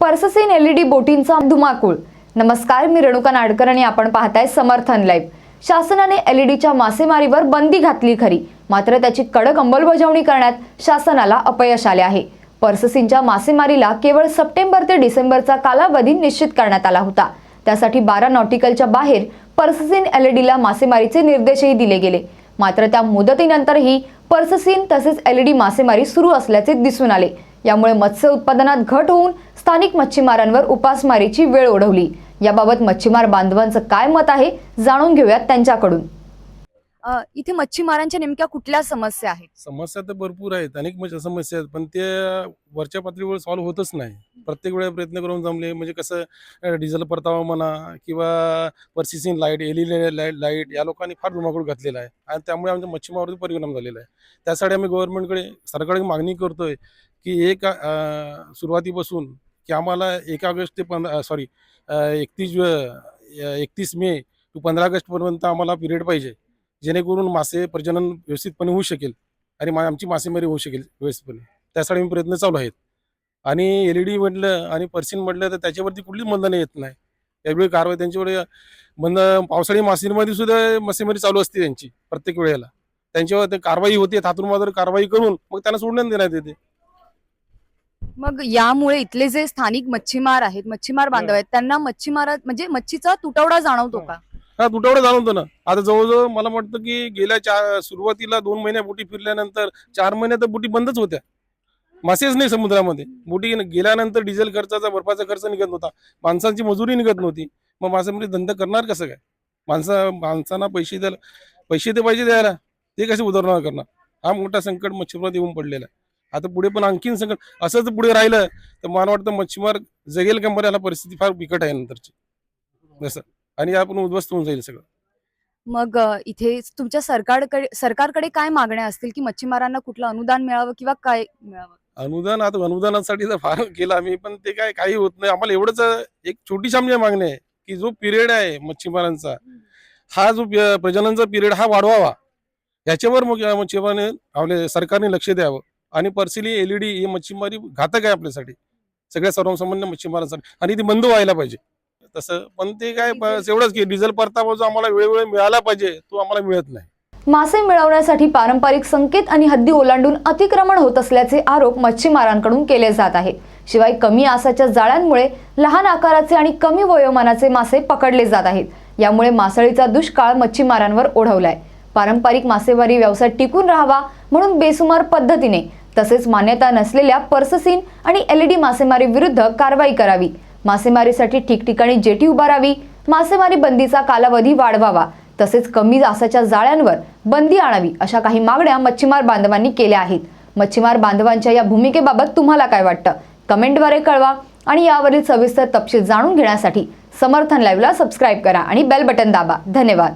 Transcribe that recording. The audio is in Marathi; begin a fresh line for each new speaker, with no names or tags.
पर्ससीन एल ई डी बोटींचा धुमाकूळ. नमस्कार मी रेणुका नाडकर आणि आपण पाहताय समर्थन लाईव्ह. शासनाने एल ई डीच्या मासेमारीवर बंदी घातली खरी मात्र त्याची कडक अंमलबजावणी करण्यात शासनाला अपयश आले आहे. पर्ससीनच्या मासेमारीला केवळ सप्टेंबर ते डिसेंबरचा कालावधी निश्चित करण्यात आला होता. त्यासाठी बारा नॉटिकलच्या बाहेर पर्ससीन एल ई डीला मासेमारीचे निर्देशही दिले गेले. मात्र त्या मुदतीनंतरही पर्ससीन तसेच एल ई डी मासेमारी सुरू असल्याचे दिसून आले. यामुळे मत्स्य उत्पादनात घट होऊन स्थानिक मच्छीमारांवर उपासमारीची वेळ ओढवली. याबाबत मच्छीमार बांधवांचं काय मत आहे जाणून घेऊयात त्यांच्याकडून.
इथे मच्छीमारांच्या नेमक्या कुठल्या समस्या आहेत?
समस्या तर भरपूर आहेत अनेक म्हणजे समस्या आहेत पण ते वरच्या पातळीवर सॉल्व्ह होतच नाही. प्रत्येक वेळेला प्रयत्न करून जमले म्हणजे कसं डिझेल परतावा म्हणा किंवा purse seining light L light light या लोकांनी फार धुमाकूळ घातलेला आहे. आणि त्यामुळे आमच्या मच्छीमारावरती परिणाम झालेला आहे. त्यासाठी आम्ही गव्हर्नमेंटकडे सरकारकडे मागणी करतोय की एक सुरुवातीपासून की आम्हाला एक ऑगस्ट ते पंधरा सॉरी एकतीस एकतीस मे टू पंधरा ऑगस्टपर्यंत आम्हाला पिरियड पाहिजे. जेणेकरून मासे प्रजनन व्यवस्थितपणे होऊ शकेल आणि मा आमची मासेमारी होऊ शकेल व्यवस्थितपणे. त्यासाठी मी प्रयत्न चालू आहेत. आणि एल ई डी म्हटलं आणि पर्सिन म्हटलं तर त्याच्यावरती कुठलीच बंधनं येत नाही. त्यावेळी कारवाई त्यांच्यावर बंद पावसाळी मासेमारी सुद्धा मासेमारी चालू असते त्यांची प्रत्येक वेळेला. त्यांच्यावर ते कारवाई होते हातून मात्र कारवाई करून मग त्यांना सोडण्यात देण्यात येते.
मग यामुळे इथले जे स्थानिक मच्छीमार आहेत मच्छीमार बांधव आहेत त्यांना मच्छीमार म्हणजे मच्छीचा तुटवडा जाणवतो का?
हा तुटवडा जाणवतो ना. आता जवळजवळ मला वाटतं की गेल्या चार सुरुवातीला दोन महिन्या बोटी फिरल्यानंतर चार महिन्यात बोटी बंदच होत्या. मासेच नाही समुद्रामध्ये. बोटी गेल्यानंतर डिझेल खर्चाचा बर्फाचा खर्च निघत नव्हता. माणसांची मजुरी निघत नव्हती. मग मासेमध्ये धंदा करणार कसं काय? माणसा माणसांना पैसे द्यायला पैसे ते पाहिजे द्यायला. ते कसे उदाहरण करणार? हा मोठा संकट मच्छीमारात येऊन पडलेला आहे. आता पुढे पण आणखीन संकट असंच पुढे राहिलं तर मला वाटतं मच्छीमार जगेल का मरेल हा परिस्थिती फार बिकट आहे नंतरची. जसं आणि आपण उद्ध्वस्त होऊन जाईल सगळं.
मग इथे तुमच्या सरकारकडे सरकारकडे काय मागण्या असतील की मच्छीमारांना कुठलं अनुदान मिळावं किंवा काय मिळावं?
अनुदान आता अनुदानासाठी तर फार केलं आम्ही पण ते काय काही होत नाही. आम्हाला एवढंच एक छोटीशी आमची मागणी आहे की जो पिरियड आहे मच्छीमारांचा हा जो प्रजननचा पिरियड हा वाढवावा. याच्यावर मग मच्छीमाराने आपले सरकारने लक्ष द्यावं. आणि पर्सिली एलईडी ही मच्छीमारी घातक आहे आपल्यासाठी. सगळ्या सर्वसामान्य मच्छीमारांसाठी. आणि ती बंद व्हायला पाहिजे. तसं पण ते काय एवढंच की डिझेल परतावा जो आम्हाला वेळोवेळी मिळाला पाहिजे तो आम्हाला मिळत नाही.
मासे मिळवण्यासाठी पारंपरिक संकेत आणि हद्दी ओलांडून अतिक्रमण होत असल्याचे आरोप मच्छीमारांकडून केले जात आहेत शिवाय कमी आसाच्या जाळ्यांमुळे लहान आकाराचे आणि कमी वयोमानाचे मासे पकडले जात आहेत. यामुळे मासळीचा दुष्काळ मच्छीमारांवर ओढवलाय. पारंपरिक मासेमारी व्यवसाय टिकून राहावा म्हणून बेसुमार पद्धतीने तसेच मान्यता नसलेल्या पर्ससीन आणि एलईडी मासेमारी विरुद्ध कारवाई करावी. मासेमारीसाठी ठिकठिकाणी जेटी उभारावी मासेमारी बंदीचा कालावधी वाढवावा. तसेच कमी आसाच्या जाळ्यांवर बंदी आणावी अशा काही मागण्या मच्छीमार बांधवांनी केल्या आहेत. मच्छीमार बांधवांच्या या भूमिकेबाबत तुम्हाला काय वाटतं? कमेंटद्वारे कळवा आणि यावरील सविस्तर तपशील जाणून घेण्यासाठी समर्थन लाईव्हला सबस्क्राईब करा आणि बेल बटन दाबा. धन्यवाद.